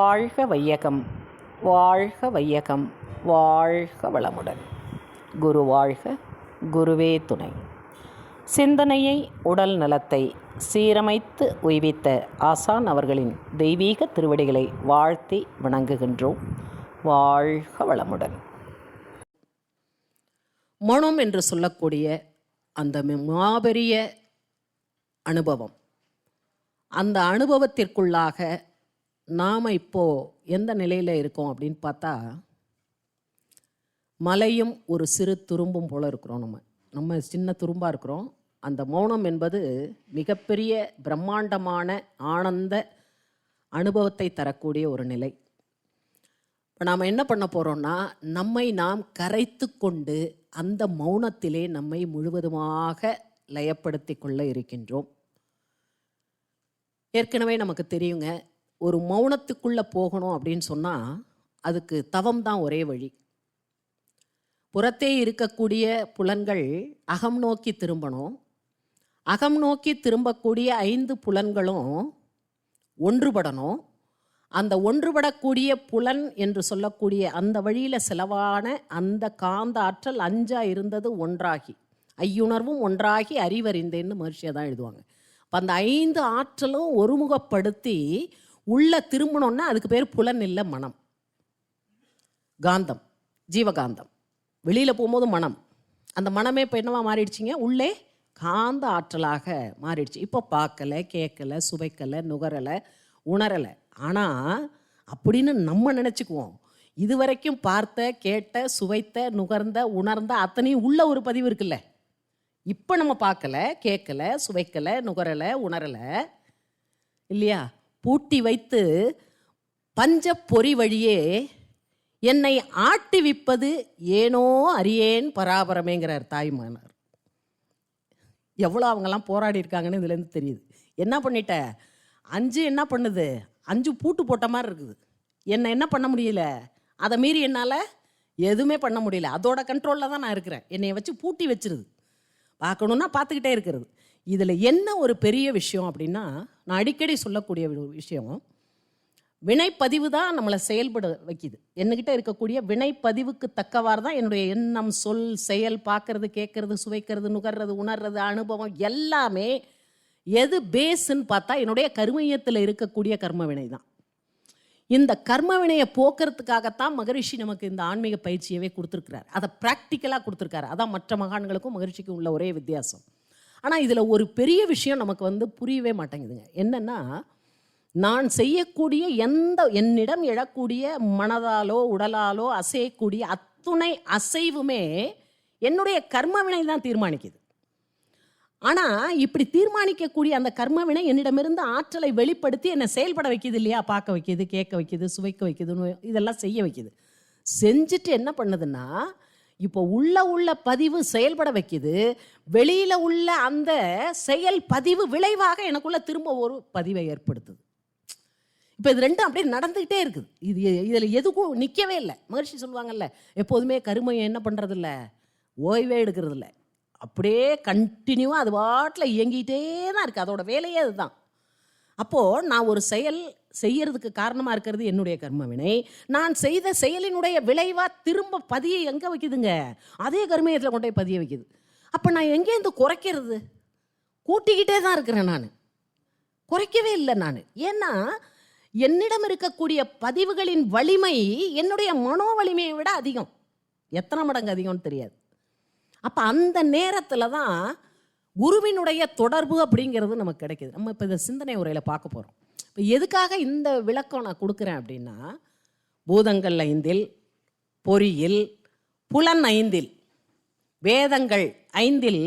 வாழ்க வையகம் வாழ்க வையகம் வாழ்க வளமுடன். குரு வாழ்க குருவே துணை. சிந்தனையை உடல் நலத்தை சீரமைத்து உய்வித்த ஆசான் அவர்களின் தெய்வீக திருவடிகளை வாழ்த்தி வணங்குகின்றோம். வாழ்க வளமுடன். மனம் என்று சொல்லக்கூடிய அந்த மாபெரிய அனுபவம். அந்த அனுபவத்திற்குள்ளாக நாம் இப்போ எந்த நிலையில் இருக்கோம் அப்படின்னு பார்த்தா மலையும் ஒரு சிறு துரும்பும் போல் இருக்கிறோம் நம்ம. நம்ம சின்ன துரும்பாக இருக்கிறோம். அந்த மௌனம் என்பது மிகப்பெரிய பிரம்மாண்டமான ஆனந்த அனுபவத்தை தரக்கூடிய ஒரு நிலை. இப்போ நாம் என்ன பண்ண போகிறோம்னா நம்மை நாம் கரைத்து கொண்டு அந்த மௌனத்திலே நம்மை முழுவதுமாக லயப்படுத்தி கொள்ள இருக்கின்றோம். ஏற்கனவே நமக்கு தெரியுங்க ஒரு மௌனத்துக்குள்ளே போகணும் அப்படின்னு சொன்னால் அதுக்கு தவம் தான் ஒரே வழி. புறத்தே இருக்கக்கூடிய புலன்கள் அகம் நோக்கி திரும்பணும். அகம் நோக்கி திரும்பக்கூடிய ஐந்து புலன்களும் ஒன்றுபடணும். அந்த ஒன்றுபடக்கூடிய புலன் என்று சொல்லக்கூடிய அந்த வழியில் செலவான அந்த காந்த ஆற்றல் அஞ்சா இருந்தது ஒன்றாகி. ஐயுணர்வும் ஒன்றாகி அறிவறிந்தேன்னு மகிழ்ச்சியாக தான் எழுதுவாங்க. அப்போ அந்த ஐந்து ஆற்றலும் ஒருமுகப்படுத்தி உள்ள திரும்பணுன்னா அதுக்கு பேர் புலனில்ல மனம். காந்தம் ஜீவகாந்தம். வெளியில் போகும்போது மனம். அந்த மனமே இப்போ என்னவா மாறிடுச்சிங்க? உள்ளே காந்த ஆற்றலாக மாறிடுச்சு. இப்போ பார்க்கல கேட்கல சுவைக்கலை நுகரலை உணரலை. ஆனால் அப்படின்னு நம்ம நினச்சிக்குவோம். இதுவரைக்கும் பார்த்த கேட்ட சுவைத்த நுகர்ந்த உணர்ந்த அத்தனையும் உள்ள ஒரு பதிவு இருக்குல்ல. இப்போ நம்ம பார்க்கல கேட்கல சுவைக்கலை நுகரலை உணரலை. இல்லையா? பூட்டி வைத்து பஞ்ச பொறி வழியே என்னை ஆட்டிவிப்பது ஏனோ அறியேன் பராபரமேங்கிறார் தாய்மானார். எவ்வளோ அவங்கெல்லாம் போராடி இருக்காங்கன்னு இதுலேருந்து தெரியுது. என்ன பண்ணிட்ட? அஞ்சு என்ன பண்ணுது? அஞ்சு பூட்டு போட்ட மாதிரி இருக்குது. என்னை என்ன பண்ண முடியல? அதை மீறி என்னால் எதுவுமே பண்ண முடியல. அதோட கண்ட்ரோலில் தான் நான் இருக்கிறேன். என்னை வச்சு பூட்டி வச்சிருது. பார்க்கணுன்னா பார்த்துக்கிட்டே இருக்கிறது. இதில் என்ன ஒரு பெரிய விஷயம் அப்படின்னா நான் அடிக்கடி சொல்லக்கூடிய ஒரு விஷயம் வினைப்பதிவு தான் நம்மளை செயல்பட வைக்குது. என்கிட்ட இருக்கக்கூடிய வினைப்பதிவுக்கு தக்கவாறு தான் என்னுடைய எண்ணம் சொல் செயல் பார்க்கறது கேட்கறது சுவைக்கிறது நுகர்றது உணர்றது அனுபவம் எல்லாமே எது பேஸ்ன்னு பார்த்தா என்னுடைய கர்மயத்தில் இருக்கக்கூடிய கர்ம வினை தான். இந்த கர்ம வினையை போக்குறதுக்காகத்தான் மகரிஷி நமக்கு இந்த ஆன்மீக பயிற்சியவே கொடுத்துருக்கிறார். அதை ப்ராக்டிக்கலாக கொடுத்துருக்காரு. அதான் மற்ற மகான்களுக்கும் மகரிஷிக்கும் உள்ள ஒரே வித்தியாசம். ஆனால் இதில் ஒரு பெரிய விஷயம் நமக்கு வந்து புரியவே மாட்டேங்குதுங்க. என்னென்னா நான் செய்யக்கூடிய எந்த என்னிடம் எழக்கூடிய மனதாலோ உடலாலோ அசையக்கூடிய அத்துணை அசைவுமே என்னுடைய கர்மவினை தான் தீர்மானிக்குது. ஆனால் இப்படி தீர்மானிக்கக்கூடிய அந்த கர்மவினை என்னிடமிருந்து ஆற்றலை வெளிப்படுத்தி என்னை செயல்பட வைக்கிது இல்லையா? பார்க்க வைக்கிது கேட்க வைக்குது சுவைக்க வைக்குதுன்னு இதெல்லாம் செய்ய வைக்கிது. செஞ்சுட்டு என்ன பண்ணுதுன்னா இப்போ உள்ள உள்ள பதிவு செயல்பட வைக்கிது. வெளியில் உள்ள அந்த செயல் பதிவு விளைவாக எனக்குள்ள திரும்ப ஒரு பதிவை ஏற்படுத்துது. இப்போ இது ரெண்டும் அப்படியே நடந்துக்கிட்டே இருக்குது. இது இதில் எதுக்கும் நிற்கவே இல்லை. மகிழ்ச்சி சொல்லுவாங்கல்ல எப்போதுமே கருமையை என்ன பண்ணுறதில்ல ஓய்வே எடுக்கிறதில்ல. அப்படியே கண்டினியூவாக அது பாட்டில் இயங்கிட்டே தான் இருக்குது அதோட வேலையே அதுதான். அப்போது நான் ஒரு செயல் செய்யறதுக்கு காரணமாக இருக்கிறது என்னுடைய கர்மவினை. நான் செய்த செயலினுடைய விளைவாக திரும்ப பதியை எங்கே வைக்குதுங்க? அதே கர்மயத்தில் கொண்டு போய் பதிய வைக்குது. அப்போ நான் எங்கேருந்து குறைக்கிறது? கூட்டிக்கிட்டே தான் இருக்கிறேன் நான். குறைக்கவே இல்லை நான். ஏன்னா என்னிடம் இருக்கக்கூடிய பதிவுகளின் வலிமை என்னுடைய மனோ வலிமையை விட அதிகம். எத்தனை மடங்கு அதிகம்னு தெரியாது. அப்போ அந்த நேரத்தில் தான் குருவினுடைய தொடர்பு அப்படிங்கிறது நமக்கு கிடைக்குது. நம்ம இப்போ இந்த சிந்தனை உரையில் பார்க்க போகிறோம் இப்போ எதுக்காக இந்த விளக்கம் நான் கொடுக்குறேன் அப்படின்னா பூதங்கள் ஐந்தில் பொறியில் புலன் ஐந்தில் வேதங்கள் ஐந்தில்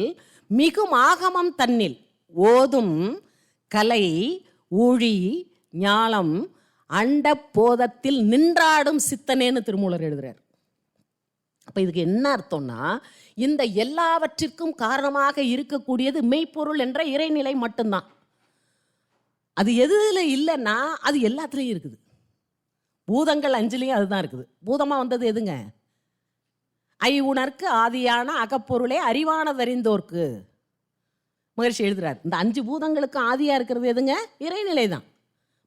மிகும் ஆகமம் தன்னில் ஓதும் கலை ஊழி ஞாலம் அண்ட போதத்தில் நின்றாடும் சித்தனேன்னு திருமூலர் எழுதுறார். அப்போ இதுக்கு என்ன அர்த்தம்னா இந்த எல்லாவற்றிற்கும் காரணமாக இருக்கக்கூடியது மெய்ப்பொருள் என்ற இறைநிலை மட்டும்தான். அது எதுல இல்லைன்னா அது எல்லாத்துலேயும் இருக்குது. பூதங்கள் அஞ்சுலேயும் அதுதான் இருக்குது. பூதமாக வந்தது எதுங்க? ஐ உணர்க்கு ஆதியான அகப்பொருளே அறிவானதறிந்தோர்க்கு. மகிழ்ச்சி எழுதுறார் இந்த அஞ்சு பூதங்களுக்கு ஆதியாக இருக்கிறது எதுங்க? இறைநிலை தான்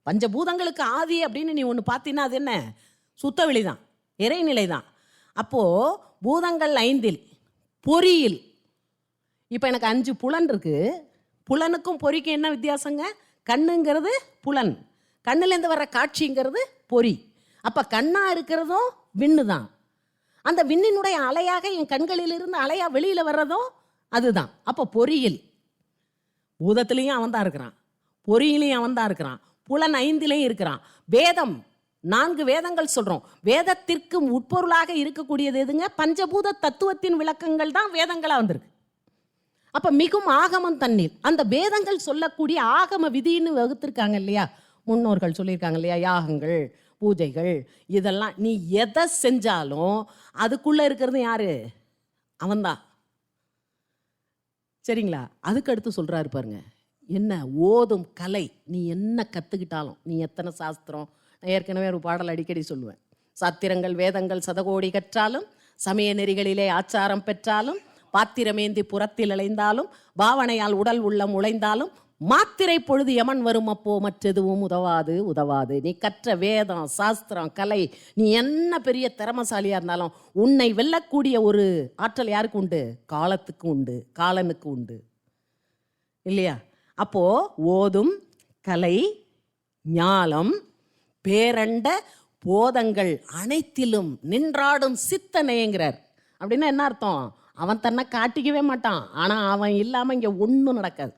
பஞ்சபூதங்களுக்கு ஆதி அப்படின்னு நீ ஒன்று பார்த்தீங்கன்னா அது என்ன? சுத்தவெளி தான் இறைநிலை தான் அப்போது பூதங்கள் ஐந்தில் பொறியில். இப்போ எனக்கு அஞ்சு புலன் இருக்குது புலனுக்கும் பொறிக்கும் என்ன வித்தியாசங்க? கண்ணுங்கிறது புலன். கண்ணுலேருந்து வர காட்சிங்கிறது பொறி. அப்போ கண்ணாக இருக்கிறதும் விண்ணு தான். அந்த விண்ணினுடைய அலையாக என் கண்களிலிருந்து அலையாக வெளியில் வர்றதும் அதுதான். அப்போ பொறியில். பூதத்துலேயும் அவன் தான் இருக்கிறான். பொறியிலையும் அவன் தான் இருக்கிறான். புலன் ஐந்திலையும் இருக்கிறான். வேதம் நான்கு வேதங்கள் சொல்றோம். வேதத்திற்கு உட்பொருளாக இருக்கக்கூடியது எதுங்க? பஞ்சபூத தத்துவத்தின் விளக்கங்கள் தான் வேதங்களா வந்திருக்கு. அப்ப மிகும் ஆகமம் தண்ணீர். அந்த வேதங்கள் சொல்லக்கூடிய ஆகம விதின்னு வகுத்திருக்காங்க இல்லையா? முன்னோர்கள் சொல்லியிருக்காங்க இல்லையா? யாகங்கள் பூஜைகள் இதெல்லாம் நீ எதை செஞ்சாலும் அதுக்குள்ள இருக்கிறது யாரு? அவன்தான். சரிங்களா? அதுக்கு அடுத்து சொல்றாரு பாருங்க. என்ன? ஓதும் கலை. நீ என்ன கத்துக்கிட்டாலும் நீ எத்தனை சாஸ்திரம் நான் ஏற்கனவே ஒரு பாடல் அடிக்கடி சொல்லுவேன். சாத்திரங்கள் வேதங்கள் சதகோடி கற்றாலும் சமய நெறிகளிலே ஆச்சாரம் பெற்றாலும் பாத்திரமேந்தி புறத்தில் இழைந்தாலும் பாவனையால் உடல் உள்ளம் உழைந்தாலும் மாத்திரை பொழுது எமன் வரும் அப்போ மற்றெதுவும் உதவாது உதவாது. நீ கற்ற வேதம் சாஸ்திரம் கலை நீ என்ன பெரிய திறமசாலியா இருந்தாலும் உன்னை வெல்லக்கூடிய ஒரு ஆற்றல் யாருக்கு உண்டு? காலத்துக்கு உண்டு காலனுக்கு உண்டு. இல்லையா? அப்போ ஓதும் கலை ஞாலம் பேரண்ட போதங்கள் அனைத்திலும் நின்றாடும் சித்தனைங்கிறார். அப்படின்னா என்ன அர்த்தம்? அவன் தன்னை காட்டிக்கவே மாட்டான். ஆனால் அவன் இல்லாமல் இங்கே ஒன்றும் நடக்காது.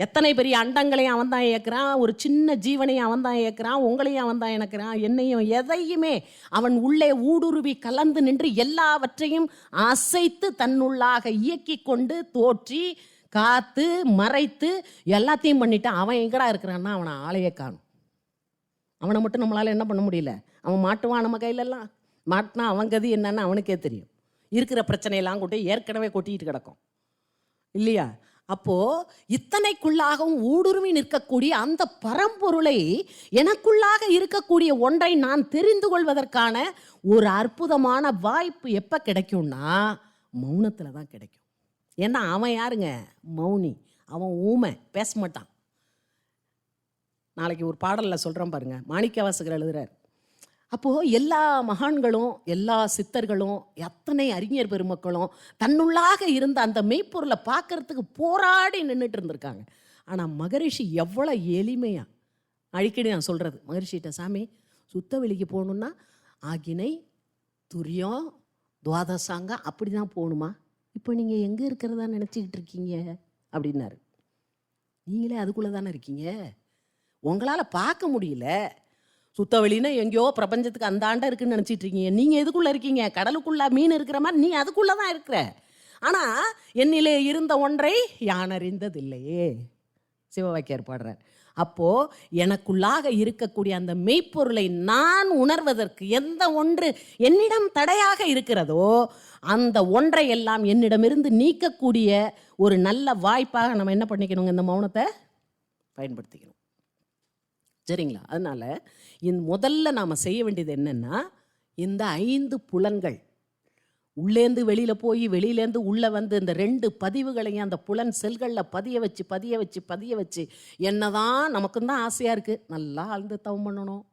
எத்தனை பெரிய அண்டங்களையும் அவன் தான் இயக்கிறான்? ஒரு சின்ன ஜீவனையும் அவன் தான் இயக்கிறான். உங்களையும் அவன் தான் இணக்கிறான். என்னையும் எதையுமே அவன் உள்ளே ஊடுருவி கலந்து நின்று எல்லாவற்றையும் அசைத்து தன்னுள்ளாக இயக்கி கொண்டு தோற்றி காத்து மறைத்து எல்லாத்தையும் பண்ணிட்டு அவன் எங்கடா இருக்கிறான்னா அவனை ஆளையே காணும். அவனை மட்டும் நம்மளால் என்ன பண்ண முடியல? அவன் மாட்டுவான் நம்ம கையிலெல்லாம். மாட்டினா அவன் கதி என்னன்னு அவனுக்கே தெரியும். இருக்கிற பிரச்சனையெல்லாம் கொண்டு ஏற்கனவே கொட்டிட்டு கிடக்கும். இல்லையா? அப்போது இத்தனைக்குள்ளாகவும் ஊடுருவி நிற்கக்கூடிய அந்த பரம்பொருளை எனக்குள்ளாக இருக்கக்கூடிய ஒன்றை நான் தெரிந்து கொள்வதற்கான ஒரு அற்புதமான வாய்ப்பு எப்போ கிடைக்கும்னா மௌனத்தில் தான் கிடைக்கும். ஏன்னா அவன் யாருங்க? மௌனி. அவன் ஊமை. பேச மாட்டான். நாளைக்கு ஒரு பாடலில் சொல்கிறோம் பாருங்கள் மாணிக்க மாணிக்கவாசகர் எழுதுறார். அப்போது எல்லா மகான்களும் எல்லா சித்தர்களும் எத்தனை அறிஞர் பெருமக்களும் தன்னுள்ளாக இருந்த அந்த மெய்ப்பொருளை பார்க்கறதுக்கு போராடி நின்றுட்டு இருந்திருக்காங்க. ஆனால் மகரிஷி எவ்வளோ எளிமையாக அடிக்கடி நான் சொல்கிறது மகரிஷிகிட்ட சாமி சுத்த வெளிக்கு போகணுன்னா ஆகினை துரியம் துவாதசாங்க அப்படி தான் போகணுமா? இப்போ நீங்கள் எங்கே இருக்கிறதா நினச்சிக்கிட்டு இருக்கீங்க? அப்படின்னாரு. நீங்களே அதுக்குள்ளே தானே இருக்கீங்க? உங்களால் பார்க்க முடியல. சுத்த வெளின்னா எங்கேயோ பிரபஞ்சத்துக்கு அந்தாண்ட இருக்குன்னு நினச்சிட்டு இருக்கீங்க. நீங்கள் எதுக்குள்ளே இருக்கீங்க? கடலுக்குள்ளே மீன் இருக்கிற மாதிரி நீ அதுக்குள்ளே தான் இருக்கிற. ஆனால் என்னிலே இருந்த ஒன்றை யான் அறிந்ததில்லையே. சிவவாக்கியார் பாடுறார். அப்போது எனக்குள்ளாக இருக்கக்கூடிய அந்த மெய்ப்பொருளை நான் உணர்வதற்கு எந்த ஒன்று என்னிடம் தடையாக இருக்கிறதோ அந்த ஒன்றை எல்லாம் என்னிடமிருந்து நீக்கக்கூடிய ஒரு நல்ல வாய்ப்பாக நம்ம என்ன பண்ணிக்கணுங்க இந்த மௌனத்தை பயன்படுத்திக்கணும். சரிங்களா? அதனால் இந்த முதல்ல நாம் செய்ய வேண்டியது என்னென்னா இந்த ஐந்து புலன்கள். உள்ளேந்து வெளியில் போய் வெளியிலேருந்து உள்ளே வந்து இந்த ரெண்டு பதிவுகளையும் அந்த புலன் செல்களில் பதிய வச்சு பதிய வச்சு பதிய வச்சு என்னதான் நமக்கும் தான் ஆசையாக இருக்குது நல்லா ஆழ்ந்து தவம் பண்ணணும்.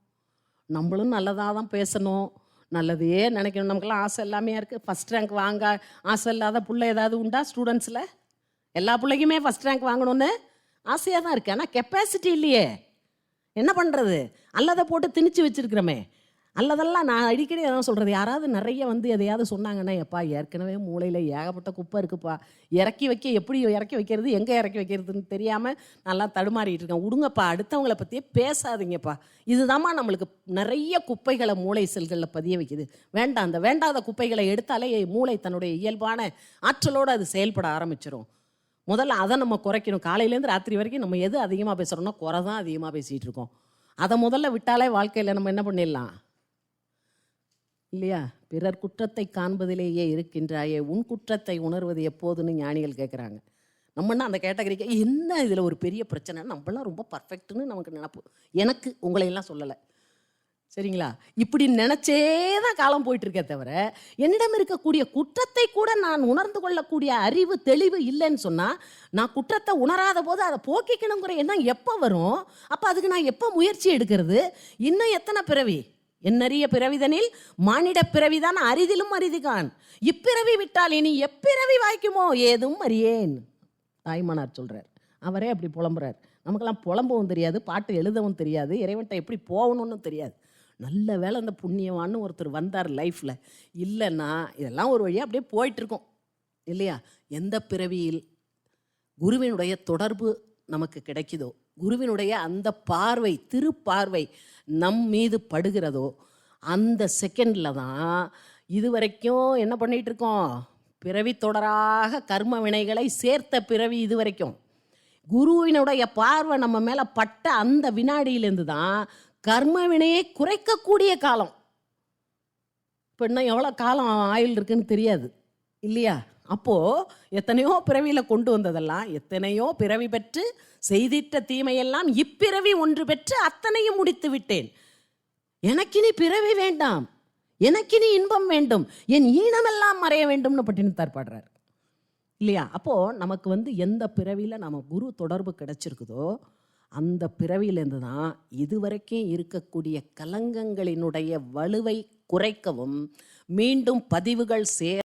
நம்மளும் நல்லதாக தான் பேசணும். நல்லதையே நினைக்கணும். நமக்கெல்லாம் ஆசை எல்லாமே இருக்குது ஃபஸ்ட் ரேங்க் வாங்க ஆசை இல்லாத பிள்ளை ஏதாவது உண்டா ஸ்டூடெண்ட்ஸில் எல்லா பிள்ளைக்குமே ஃபஸ்ட் ரேங்க் வாங்கணும்னு ஆசையாக தான் இருக்குது ஆனால் கெப்பாசிட்டி இல்லையே. என்ன பண்ணுறது அல்லதை போட்டு திணிச்சு வச்சிருக்கிறோமே. அல்லதெல்லாம் நான் அடிக்கடி அதான் சொல்கிறது யாராவது நிறைய வந்து எதையாவது சொன்னாங்கன்னா எப்பா ஏற்கனவே மூளையில் ஏகப்பட்ட குப்பை இருக்குப்பா. இறக்கி வைக்க எப்படி இறக்கி வைக்கிறது? எங்கே இறக்கி வைக்கிறதுன்னு தெரியாமல் நல்லா தடுமாறிட்டு இருக்கேன். விடுங்கப்பா அடுத்தவங்கள பற்றியே பேசாதீங்கப்பா. இதுதாம்மா நம்மளுக்கு நிறைய குப்பைகளை மூளை செல்களில் பதிய வைக்குது. வேண்டாம் அந்த வேண்டாத குப்பைகளை எடுத்தாலே மூளை தன்னுடைய இயல்பான ஆற்றலோடு அது செயல்பட ஆரம்பிச்சிடும் முதல்ல அதை நம்ம குறைக்கணும். காலையிலேருந்து ராத்திரி வரைக்கும் நம்ம எது அதிகமாக பேசுகிறோம்னா குறை தான் அதிகமாக பேசிகிட்டு இருக்கோம். அதை முதல்ல விட்டாலே வாழ்க்கையில் நம்ம என்ன பண்ணிடலாம்? இல்லையா? பிறர் குற்றத்தை காண்பதிலேயே இருக்கின்றாயே உன் குற்றத்தை உணர்வது எப்போதுன்னு ஞானிகள் கேட்குறாங்க நம்மன்னா அந்த கேட்டகரிக்கு என்ன இதில் ஒரு பெரிய பிரச்சனை நம்மளாம் ரொம்ப பர்ஃபெக்ட்னு நமக்கு நினப்பு. எனக்கு உங்களையெல்லாம் சொல்லலை. சரிங்களா? இப்படி நினைச்சே தான் காலம் போயிட்டு இருக்கே தவிர என்னிடம் இருக்கக்கூடிய குற்றத்தை கூட நான் உணர்ந்து கொள்ளக்கூடிய அறிவு தெளிவு இல்லைன்னு சொன்னால் நான் குற்றத்தை உணராத போது அதை போக்கிக்கணுங்கிற எண்ணம் எப்போ வரும்? அப்போ அதுக்கு நான் எப்போ முயற்சி எடுக்கிறது? இன்னும் எத்தனை பிறவி? என்னறிய பிறவிதனில் மானிட பிறவிதான் அரிதிலும் அரிதிகான். இப்பிறவி விட்டால் இனி எப்பிறவி வாய்க்குமோ? ஏதும் அறியேன். தாய்மானார் சொல்கிறார் அவரே அப்படி புலம்புறார். நமக்கெல்லாம் புலம்பவும் தெரியாது பாட்டு எழுதவும் தெரியாது இறைவன்ட்ட எப்படி போகணும்னு தெரியாது. நல்ல வேளை அந்த புண்ணியவான்னு ஒருத்தர் வந்தார் லைஃப்பில் இல்லைன்னா இதெல்லாம் ஒரு வழியாக அப்படியே போயிட்டுருக்கோம். இல்லையா? எந்த பிறவியில் குருவினுடைய தொடர்பு நமக்கு கிடைக்குதோ குருவினுடைய அந்த பார்வை திருப்பார்வை நம் மீது படுகிறதோ அந்த செகண்டில் தான் இது வரைக்கும் என்ன பண்ணிகிட்டு இருக்கோம் பிறவி தொடராக கர்ம வினைகளை சேர்த்த பிறவி இது வரைக்கும் குருவினுடைய பார்வை நம்ம மேலே பட்ட அந்த வினாடியிலேருந்து தான் கர்ம வினையை குறைக்கக்கூடிய காலம். இப்போ இன்னும் எவ்வளோ காலம் ஆயுள் இருக்குன்னு தெரியாது. இல்லையா? அப்போது எத்தனையோ பிறவியில் கொண்டு வந்ததெல்லாம் எத்தனையோ பிறவி பெற்று செய்திட்ட தீமையெல்லாம் இப்பிறவி ஒன்று பெற்று அத்தனையும் முடித்து விட்டேன். எனக்கினி பிறவி வேண்டாம். எனக்கினி இன்பம் வேண்டும். என் ஈனமெல்லாம் மறைய வேண்டும்னு பட்டினத்தார் பாடுறார். இல்லையா? அப்போது நமக்கு வந்து எந்த பிறவியில் நம்ம குரு தொடர்பு கிடைச்சிருக்குதோ அந்த பிறவியிலேருந்து தான் இதுவரைக்கும் இருக்கக்கூடிய கலங்கங்களினுடைய வலுவை குறைக்கவும் மீண்டும் பதிவுகள் சே